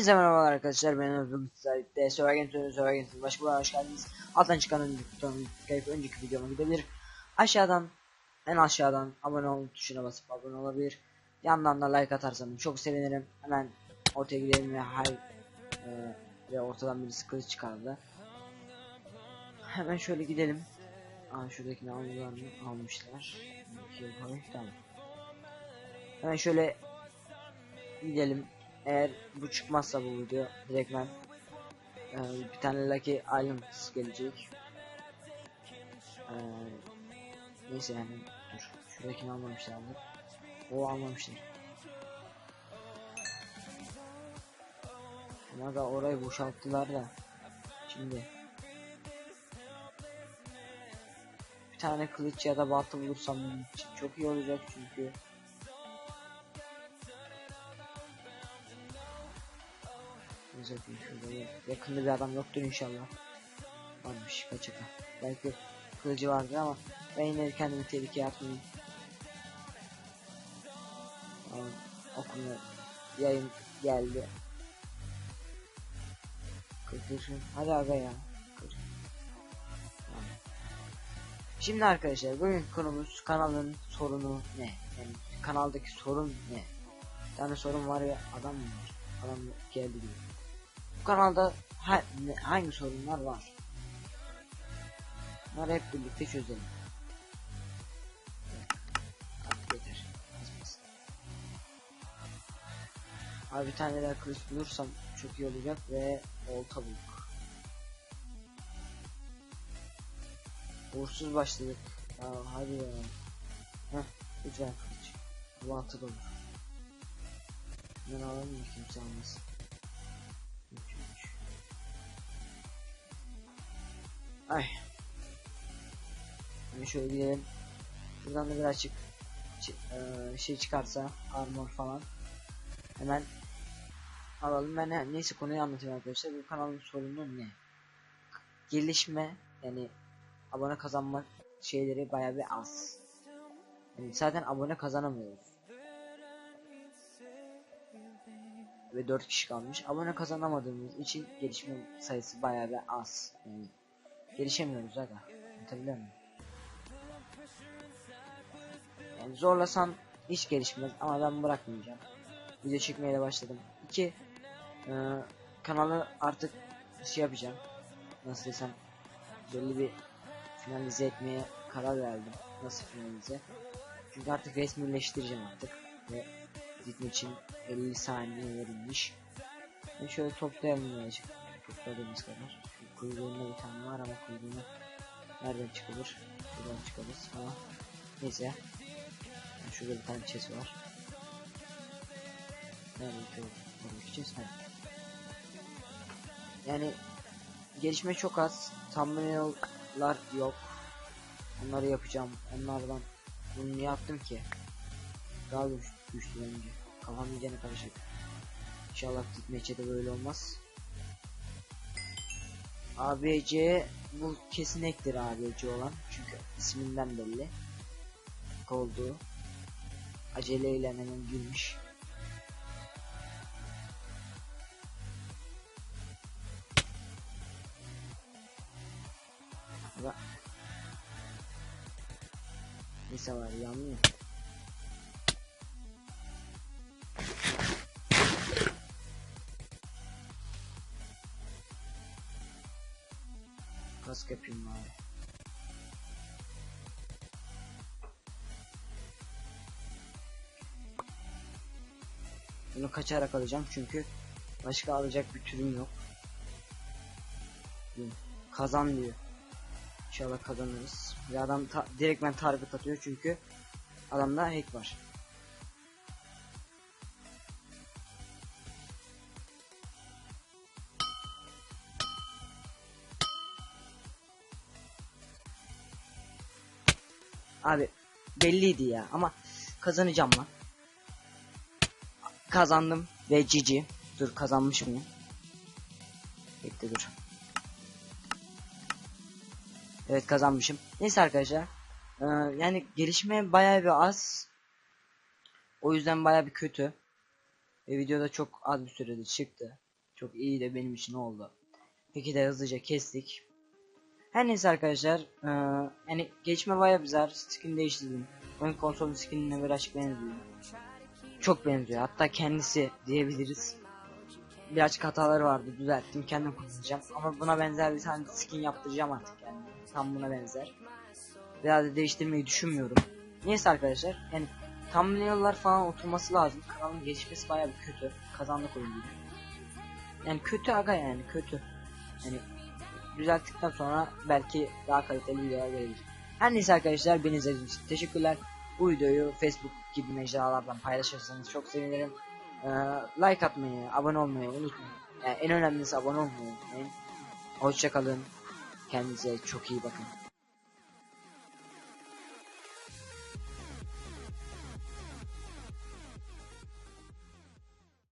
Hepinize merhabalar arkadaşlar ben Özgür Müsait Survival Games Games başka bir hoş geldiniz. Alttan çıkan önceki butonun kayıp önceki videoma gidebilir. Aşağıdan en aşağıdan abone ol tuşuna basıp abone olabilir. Yandan da like atarsanız çok sevinirim. Hemen ortaya gidelim ve hay e, ve ortadan birisi kılıç çıkardı. Hemen şöyle gidelim. Aa şuradakini? Almışlar. İki koy tamam. Hemen şöyle gidelim eğer bu çıkmazsa bu video direkt ben e, bir tane Lucky Islands gelecek. E, neyse yani dur şuradakini almamışlardı. O almamışlar. Ama da orayı boşalttılar da. Şimdi bir tane kılıç ya da balta bulursam çok iyi olacak çünkü Zaten şurada yakında bir adam yoktur inşallah. Varmış kaçaka. Belki kılıcı vardır ama ben yine kendimi tehlikeye atmayayım. Tamam, okuma yayın geldi. Kırkışın. Hadi aga ya. Kır. Şimdi arkadaşlar bugün konumuz kanalın sorunu ne? Yani kanaldaki sorun ne? Bir tane sorun var ya adam mı? Adam geldi diyor. Bu kanalda ha, hangi sorunlar var? Bunları hep birlikte çözelim. Yeter. Abi bir tane daha kılıç bulursam çok iyi olacak ve olta bulduk. Uğursuz başladık. Ya hadi ya. Heh, lütfen kılıç. Bu altı olur. Ben mı kimse almasın. Ay. Şimdi şöyle gidelim. Buradan da birazcık e, şey çıkarsa armor falan hemen alalım. Ben ne, neyse konuyu anlatayım arkadaşlar. Bu kanalın sorunu ne? Gelişme yani abone kazanma şeyleri bayağı bir az. Yani zaten abone kazanamıyoruz. Ve 4 kişi kalmış. Abone kazanamadığımız için gelişme sayısı bayağı bir az. Yani gelişemiyoruz aga. Anlatabiliyor muyum? Yani zorlasan hiç gelişmez ama ben bırakmayacağım. Video çekmeye de başladım. İki e, kanalı artık şey yapacağım. Nasıl desem belli bir finalize etmeye karar verdim. Nasıl finalize? Çünkü artık resmileştireceğim artık ve gitme için 50 saniye verilmiş. Ve şöyle toplayalım birazcık. Topladığımız kadar. Kuyruğunda bir tane var ama kuyruğuna nereden çıkılır? Buradan çıkarız ama neyse. Yani şurada bir tane chest var. Nereden çıkılır? chest? Ha. Yani gelişme çok az. Thumbnail'lar yok. Onları yapacağım. Onlardan bunu yaptım ki daha güç, güçlü önce. Kafam iyicene karışık. İnşallah gitmece de böyle olmaz. ABC bu kesinliktir ABC olan. Çünkü isminden belli. Oldu. Aceleyle hemen girmiş. Neyse var yanmıyor kask yapayım bari. Bunu kaçarak alacağım çünkü başka alacak bir türüm yok. Kazan diyor. İnşallah kazanırız. Ve adam ta direkt ben target atıyor çünkü adamda hack var. Abi belliydi ya ama kazanacağım lan. Kazandım ve cici. Dur kazanmış mıyım? Bekle dur. Evet kazanmışım. Neyse arkadaşlar. Ee, yani gelişme bayağı bir az. O yüzden bayağı bir kötü. Ve videoda çok az bir sürede çıktı. Çok iyi de benim için oldu. Peki de hızlıca kestik. Her neyse arkadaşlar. eee, yani geçme baya güzel. Skin değiştirdim. Oyun konsolun skinine birazcık benziyor. Çok benziyor. Hatta kendisi diyebiliriz. Birazcık hataları vardı. Düzelttim. Kendim kullanacağım. Ama buna benzer bir tane skin yaptıracağım artık yani. Tam buna benzer. Biraz da değiştirmeyi düşünmüyorum. Neyse arkadaşlar. Yani thumbnail'lar falan oturması lazım. Kanalın gelişmesi baya bir kötü. Kazandık oyun gibi. Yani kötü aga yani kötü. Yani düzelttikten sonra belki daha kaliteli videolar gelebilir. Her neyse arkadaşlar beni izlediğiniz için teşekkürler. Bu videoyu Facebook gibi mecralardan paylaşırsanız çok sevinirim. Ee, like atmayı, abone olmayı unutmayın. Yani en önemlisi abone olmayı unutmayın. Hoşçakalın. Kendinize çok iyi bakın.